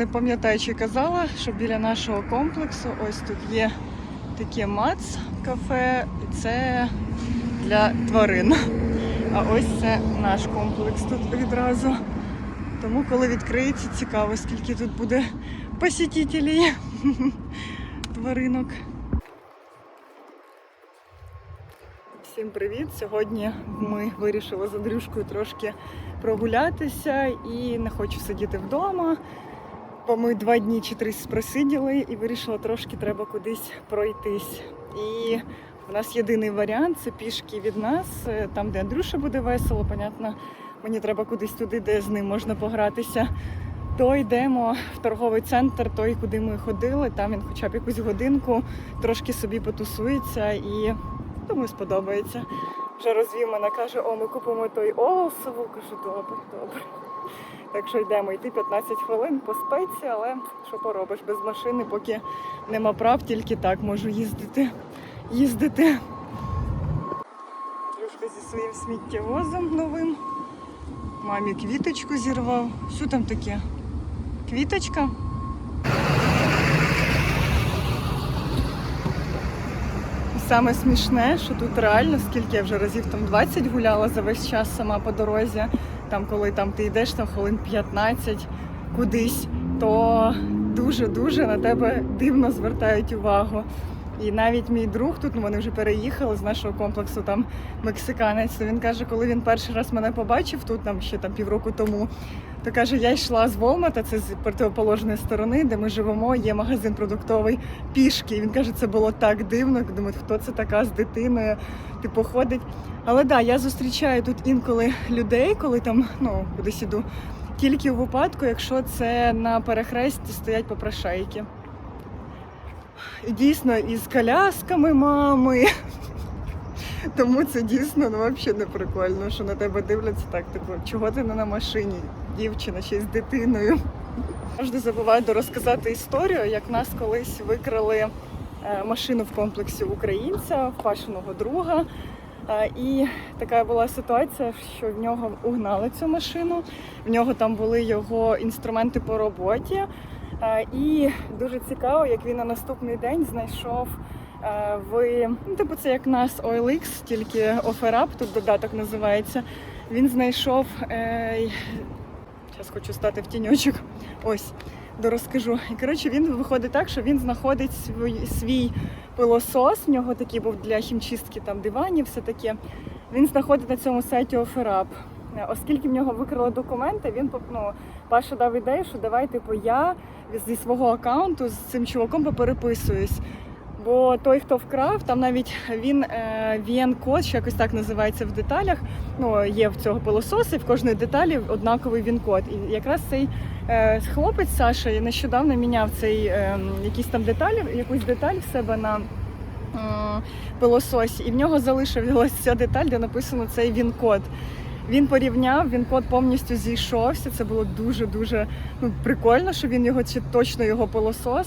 не пам'ятаю, чи казала, що біля нашого комплексу ось тут є таке мац кафе, і це для тварин. А ось це наш комплекс тут відразу. Тому коли відкриється, цікаво, скільки тут буде посетителів тваринок. Всім привіт! Сьогодні ми вирішили з Андрюшкою трошки прогулятися і не хочу сидіти вдома. Бо ми два дні чи три просиділи і вирішила трошки треба кудись пройтись. І у нас єдиний варіант це пішки від нас, е, там, де Андрюша буде весело, понятно, мені треба кудись туди, де з ним можна погратися. То йдемо в торговий центр, той, куди ми ходили. Там він хоча б якусь годинку трошки собі потусується і думаю, сподобається. Вже розвів мене, каже, о, ми купимо той осову. Кажу, добре, добре. Так що йдемо йти 15 хвилин по спеці, але що поробиш без машини, поки нема прав, тільки так можу їздити. їздити. Дружка зі своїм сміттєвозом новим. Мамі квіточку зірвав. Що там таке? Квіточка? Саме смішне, що тут реально, скільки я вже разів там 20 гуляла за весь час сама по дорозі. Там, коли там ти йдеш там хвилин 15 кудись, то дуже-дуже на тебе дивно звертають увагу. І навіть мій друг тут, ну вони вже переїхали з нашого комплексу, там мексиканець. То він каже, коли він перший раз мене побачив тут, там ще там півроку тому, то каже, я йшла з Волмата, це з противоположної сторони, де ми живемо, є магазин продуктовий пішки. І він каже, це було так дивно. Думаю, хто це така з дитиною, типу ходить. Але да, я зустрічаю тут інколи людей, коли там ну кудись іду. Тільки у випадку, якщо це на перехресті стоять попрошайки. І дійсно із колясками мами. Тому це дійсно ну, взагалі не прикольно, що на тебе дивляться так, типу, чого ти не на машині, дівчина ще й з дитиною. Завжди забуваю розказати історію, як нас колись викрали е, машину в комплексі українця, в пашиного друга. Е, І така була ситуація, що в нього угнали цю машину. В нього там були його інструменти по роботі. Е, І дуже цікаво, як він на наступний день знайшов е, в ну, типу, це як нас OLX, тільки OfferUp, тут додаток називається. Він знайшов. Зараз хочу стати в тіньочок. Ось дорозкажу. І коротше, він виходить так, що він знаходить свій, свій пилосос. В нього такий був для хімчистки там диванів, все таке. Він знаходить на цьому сайті OfferUp. Е, Оскільки в нього викрили документи, він ну, Паша дав ідею, що давай типу я зі свого аккаунту з цим чуваком попереписуюсь. Бо той, хто вкрав, там навіть він е, він-код, що якось так називається в деталях. Ну є в цього пилососа, і в кожної деталі однаковий він-код. І якраз цей е, хлопець Саша нещодавно міняв цей е, якісь там деталі, якусь деталь в себе на е, пилососі, і в нього залишилася деталь, де написано цей він-код. Він порівняв, він код повністю зійшовся. Це було дуже дуже ну, прикольно, що він його чи точно його пилосос.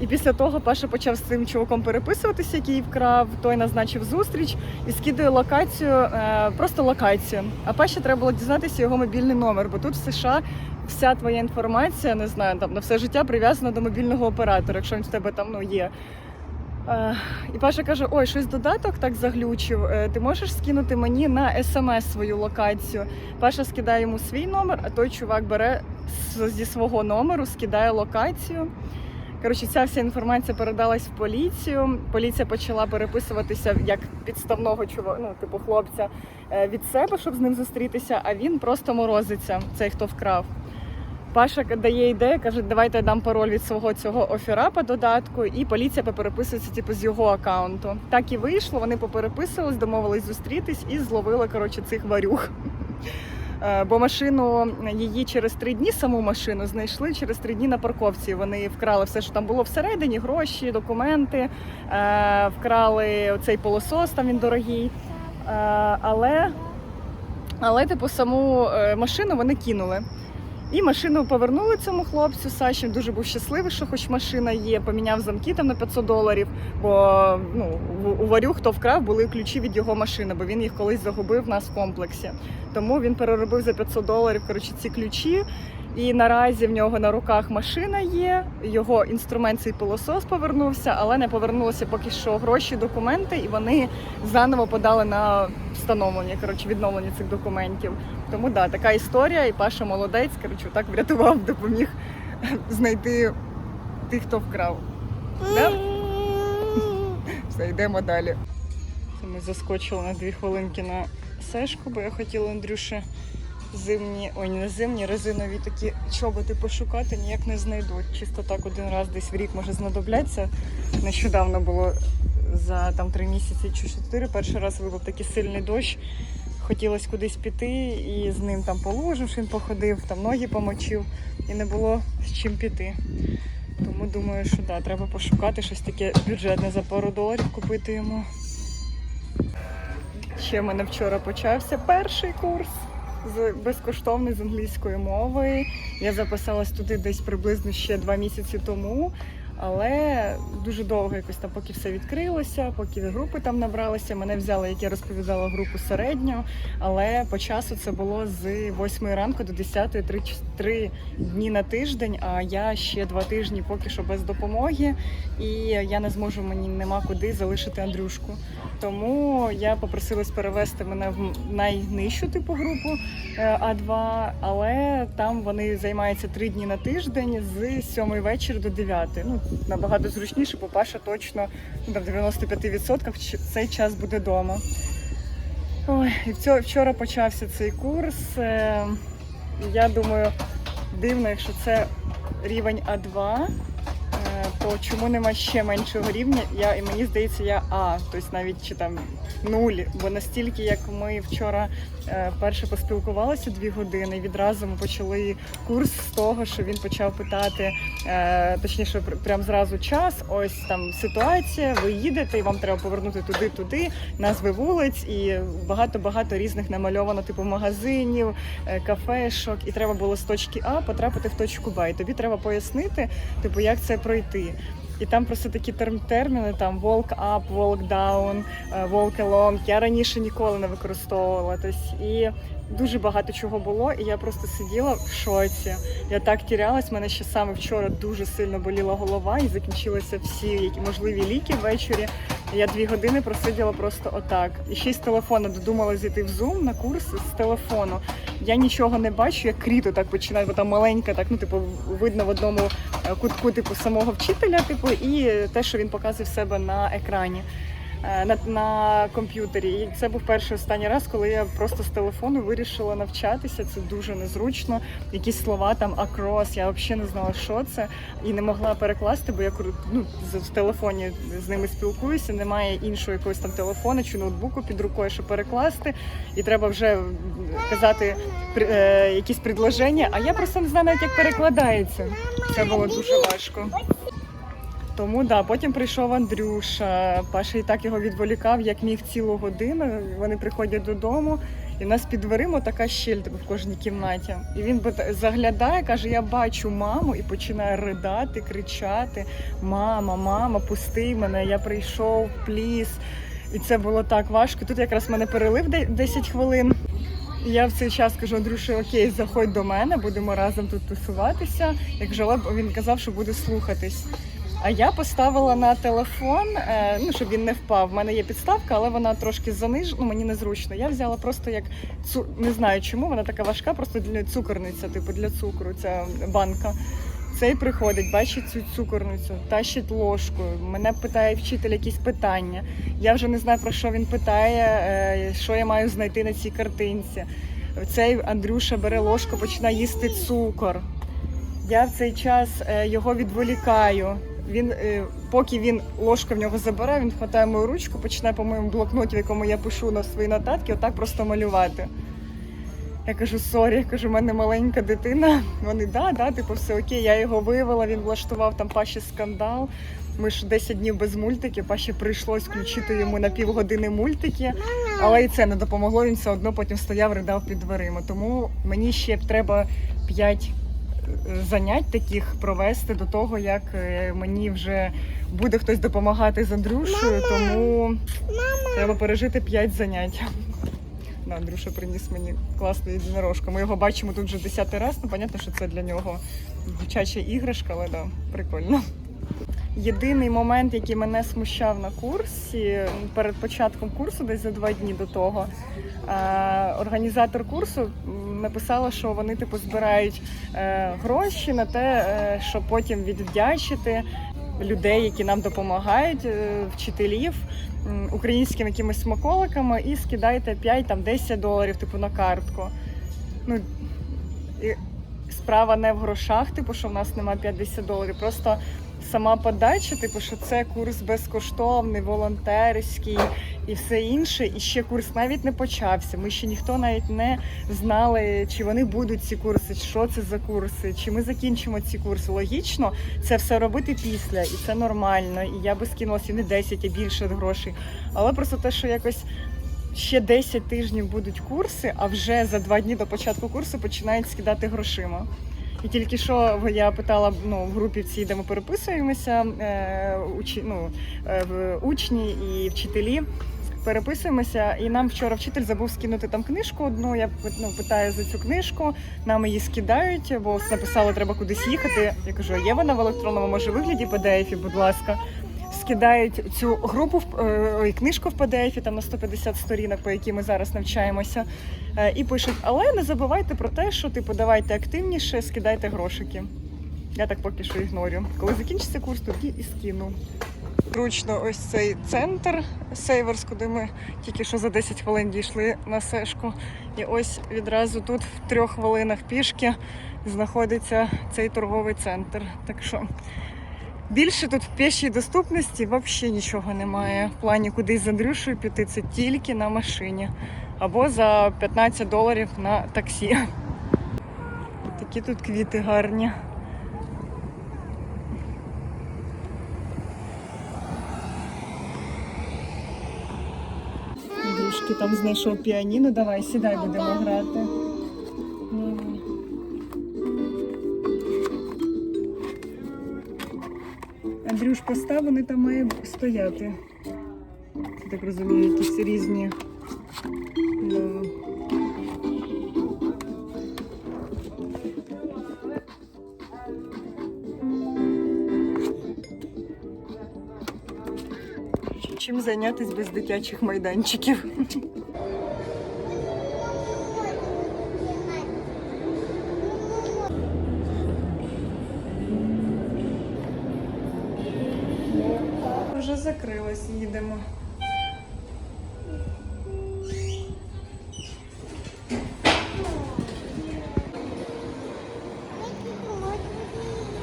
І після того Паша почав з цим чуваком переписуватися, який вкрав, той назначив зустріч і скидує локацію, е, просто локацію. А Паші треба було дізнатися його мобільний номер, бо тут в США вся твоя інформація, не знаю, там на все життя прив'язана до мобільного оператора, якщо він в тебе там ну, є. Е, І Паша каже: ой, щось додаток так заглючив. е, Ти можеш скинути мені на смс свою локацію. Паша скидає йому свій номер, а той чувак бере зі свого номеру, скидає локацію. Коротше, ця вся інформація передалась в поліцію. Поліція почала переписуватися як підставного чува, ну, типу хлопця е, від себе, щоб з ним зустрітися, а він просто морозиться, цей хто вкрав. Паша дає ідею, каже, давайте я дам пароль від свого цього офірапа додатку, і поліція попереписується типу, з його аккаунту. Так і вийшло, вони попереписувались, домовились зустрітись і зловили коротше, цих варюг. Е, Бо машину її через три дні, саму машину знайшли через три дні на парковці. Вони вкрали все, що там було всередині, гроші, документи, е, вкрали оцей полосос, там він дорогий. Е, Але, але типу, саму машину вони кинули. І машину повернули цьому хлопцю. Саші дуже був щасливий, що хоч машина є. Поміняв замки там на 500 доларів. Бо ну у- варю, хто вкрав, були ключі від його машини, бо він їх колись загубив в нас в комплексі. Тому він переробив за 500 доларів коротше, ці ключі. І наразі в нього на руках машина є, його інструмент цей пилосос повернувся, але не повернулися поки що гроші, документи, і вони заново подали на встановлення, коротше, відновлення цих документів. Тому да, така історія, і Паша молодець, коротше, так врятував, допоміг знайти тих, хто вкрав. Да? Все, йдемо далі. Ми заскочили на дві хвилинки на сешку, бо я хотіла Андрюше зимні, ой, не зимні, резинові такі чоботи пошукати, ніяк не знайду. Чисто так один раз десь в рік може знадобляться. Нещодавно було за там три місяці чи чотири. Перший раз випав такий сильний дощ. Хотілося кудись піти і з ним там положив, що він походив, там ноги помочив і не було з чим піти. Тому думаю, що да, треба пошукати щось таке бюджетне за пару доларів купити йому. Ще в мене вчора почався перший курс з безкоштовний з англійської мови. Я записалась туди десь приблизно ще два місяці тому. Але дуже довго якось там, поки все відкрилося, поки групи там набралися. Мене взяли, як я розповідала, групу середньо. Але по часу це було з 8 ранку до 10, 3, 3 дні на тиждень. А я ще два тижні поки що без допомоги, і я не зможу мені нема куди залишити Андрюшку. Тому я попросилась перевести мене в найнижчу типу групу е, А2, але там вони займаються три дні на тиждень з 7 вечора до 9. Ну набагато зручніше, бо Паша точно ну, в 95% ч- цей час буде вдома. Ой, і вчора почався цей курс. Е, Я думаю, дивно, якщо це рівень А2, е, то чому нема ще меншого рівня? Я, і мені здається, я А, тобто навіть чи там нуль. Бо настільки, як ми вчора е, перше поспілкувалися дві години, відразу ми почали курс з того, що він почав питати, е, точніше, пр- прям зразу час. Ось там ситуація, ви їдете, і вам треба повернути туди, туди, назви вулиць, і багато-багато різних намальовано, типу магазинів, е, кафешок, і треба було з точки А потрапити в точку Б. І тобі треба пояснити, типу, як це пройти. І там просто такі терм- терміни, там walk up, walk down, е, walk along. Я раніше ніколи не використовувала. Тобто, і дуже багато чого було, і я просто сиділа в шоці. Я так тірялась, мене ще саме вчора дуже сильно боліла голова і закінчилися всі які можливі ліки ввечері. Я дві години просиділа просто отак. І ще з телефону додумала зійти в Zoom на курс з телефону. Я нічого не бачу, як кріто так починає, бо там маленька, так ну типу видно в одному е, кутку типу самого вчителя, типу, і те, що він показує в себе на екрані. Е, На, на комп'ютері. І це був перший останній раз, коли я просто з телефону вирішила навчатися. Це дуже незручно. Якісь слова там across, я взагалі не знала, що це, і не могла перекласти, бо я ну, в телефоні з ними спілкуюся. Немає іншого якогось там телефону чи ноутбуку під рукою, щоб перекласти. І треба вже казати е, якісь предложення. А я просто не знаю навіть, як перекладається. Це було дуже важко. Тому да, потім прийшов Андрюша. Паша і так його відволікав, як міг цілу годину. Вони приходять додому, і в нас під дверима така щель в кожній кімнаті. І він заглядає, каже: Я бачу маму, і починає ридати, кричати: Мама, мама, пусти мене, я прийшов, пліс. І це було так важко. Тут якраз мене перелив де- 10 хвилин. Я в цей час кажу, Андрюша, окей, заходь до мене, будемо разом тут тусуватися. Як жила, він казав, що буде слухатись. А я поставила на телефон, е, ну щоб він не впав. У мене є підставка, але вона трошки занижена, ну мені незручно. Я взяла просто як цу... не знаю чому, вона така важка, просто для цукорниця, типу для цукру, ця банка. Цей приходить, бачить цю цукорницю, тащить ложкою. Мене питає вчитель якісь питання. Я вже не знаю про що він питає, е, що я маю знайти на цій картинці. Цей Андрюша бере ложку, починає їсти цукор. Я в цей час е, його відволікаю. Він, е, поки він ложку в нього забирає, він хватає мою ручку, починає по моєму блокноті, в якому я пишу на свої нотатки, отак просто малювати. Я кажу, сорі, я кажу, в мене маленька дитина. Вони да, да, типу, все окей. Я його вивела, він влаштував там Паші скандал. Ми ж 10 днів без мультики, Паші прийшлось включити йому на півгодини мультики, але і це не допомогло. Він все одно потім стояв, ридав під дверима. Тому мені ще треба 5 занять таких провести до того, як е, мені вже буде хтось допомагати з Андрюшею, тому треба пережити 5 занять. Да, Андрюша приніс мені класну єдинорожку. Ми його бачимо тут вже десятий раз. Ну, понятно, що це для нього дитяча іграшка, але да, прикольно. Єдиний момент, який мене смущав на курсі перед початком курсу, десь за два дні до того, е, організатор курсу написала, що вони типу збирають е, гроші на те, е, щоб потім відвдячити людей, які нам допомагають, е, вчителів українськими якимись смаколиками, і скидайте 5 там 10 доларів, типу на картку. Ну і справа не в грошах, типу, що в нас немає 50 доларів. Просто сама подача, типу, що це курс безкоштовний, волонтерський і все інше. І ще курс навіть не почався. Ми ще ніхто навіть не знали, чи вони будуть ці курси, що це за курси, чи ми закінчимо ці курси. Логічно, це все робити після, і це нормально. І я би скинулася не 10, а більше грошей. Але просто те, що якось. Ще 10 тижнів будуть курси, а вже за два дні до початку курсу починають скидати грошима. І тільки що я питала ну, в групі всі, де ми переписуємося, е, учі, ну, е, учні і вчителі. Переписуємося, і нам вчора вчитель забув скинути там книжку одну. Я ну, питаю за цю книжку, нам її скидають, бо написали, треба кудись їхати. Я кажу, а є вона в електронному може вигляді PDF, будь ласка. Скидають цю групу в- е, ой, книжку в PDF, там на 150 сторінок, по якій ми зараз навчаємося. Е, І пишуть, але не забувайте про те, що типу давайте активніше, скидайте грошики. Я так поки що ігнорю. Коли закінчиться курс, тоді і скину. Зручно ось цей центр Сейверс, куди ми тільки що за 10 хвилин дійшли на сешку. І ось відразу тут, в трьох хвилинах пішки, знаходиться цей торговий центр. Так що більше тут в пішій доступності взагалі нічого немає. В плані кудись з Андрюшею піти, це тільки на машині або за 15 доларів на таксі. Такі тут квіти гарні. Андрюшки там знайшов піаніно. Давай, сідай, будемо грати. Андрюш, постав, вони там має стояти. Я так розумію, якісь різні. Да. Чим зайнятися без дитячих майданчиків? Вже закрилась, їдемо.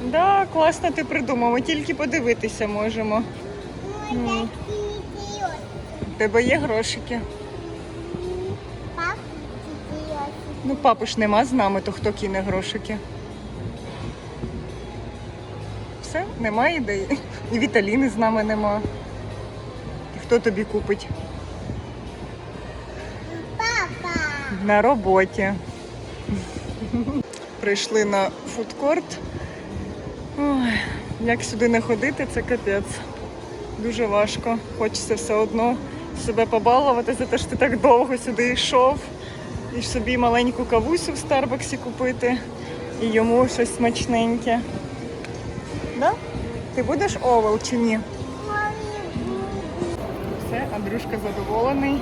Да, класно ти придумав. Ми тільки подивитися можемо. У тебе є грошики. Ну, папи ж нема з нами, то хто кине грошики? Все, немає ідеї. І Віталіни з нами нема. І хто тобі купить? Папа. На роботі. Прийшли на фудкорт. Ой, як сюди не ходити, це капець. Дуже важко. Хочеться все одно себе побалувати за те, що ти так довго сюди йшов. І собі маленьку кавусю в Старбаксі купити, і йому щось смачненьке. Ти будеш овел чи ні? Все, Андрюшка задоволений.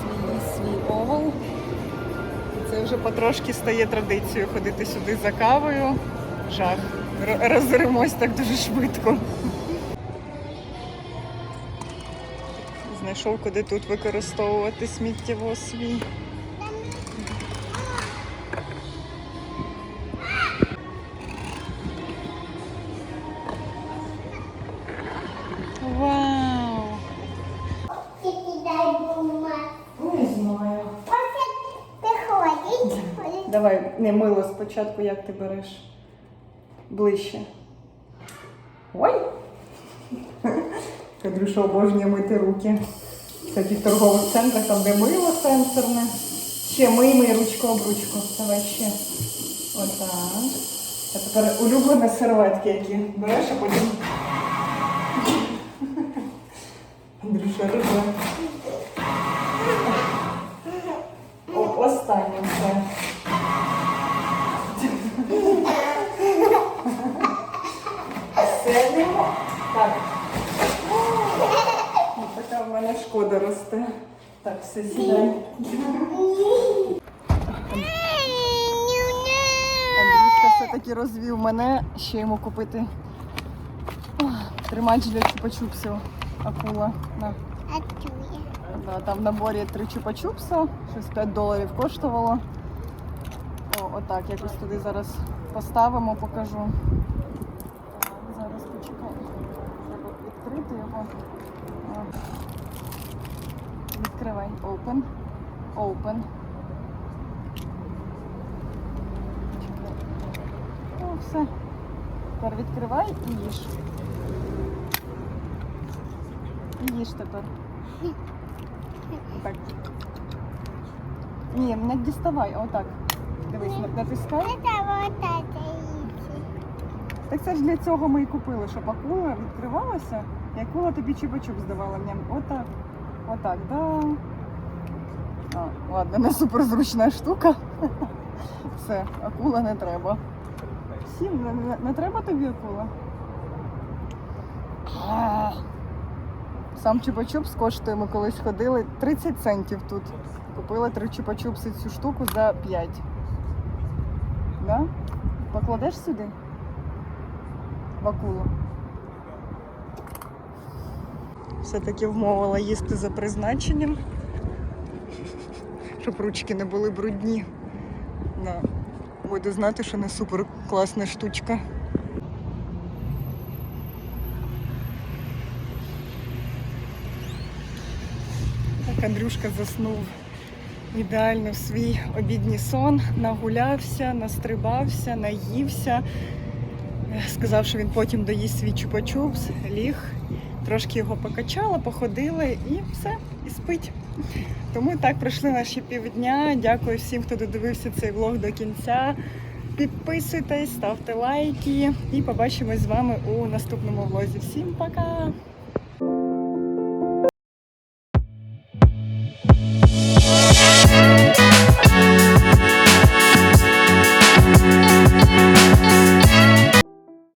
Свій, свій овол. Це вже потрошки стає традицією ходити сюди за кавою. Жах. Р- Розоримось так дуже швидко. Знайшов, куди тут використовувати сміттєво свій. Не мило спочатку, як ти береш ближче. Ой! Кадрюша обожнює мити руки. В таких торгових центрах, там, де мило сенсорне. Ще мий, мий ручку об ручку. Давай ще. Отак. А тепер улюблені серветки, які береш, а потім. Андрюша риба. Ну, така в мене шкода росте. Так, все сідай. Андрюшка все-таки розвів мене, ще йому купити тримач для чупа-чупсів. Акула. На. Да, Там в наборі три чупа-чупса, щось 5 доларів коштувало. О, Отак, якось туди зараз поставимо, покажу. Відкрити його. Відкривай. Open. Open. О, все. Тепер відкривай і їж. І їж тепер. Так. Ні, не діставай, а отак. Дивись, на- натискай. Так це ж для цього ми і купили, щоб акула відкривалася, і акула тобі чупа-чуп здавала мені. Отак. Отак, да. А, ладно, не суперзручна штука. Все, акула не треба. Всім не, не, не треба тобі акула? Сам чупа-чупс коштує, ми колись ходили 30 центів тут. Купила три чупа-чупси цю штуку за 5. Да? Покладеш сюди? В акулу. Все-таки вмовила їсти за призначенням, щоб ручки не були брудні. Да. Буду знати, що не супер класна штучка. Так Андрюшка заснув ідеально в свій обідній сон, нагулявся, настрибався, наївся. Сказав, що він потім доїсть свій чупа-чупс, ліг, трошки його покачала, походили і все, і спить. Тому так пройшли наші півдня. Дякую всім, хто додивився цей влог до кінця. Підписуйтесь, ставте лайки і побачимось з вами у наступному влозі. Всім пока!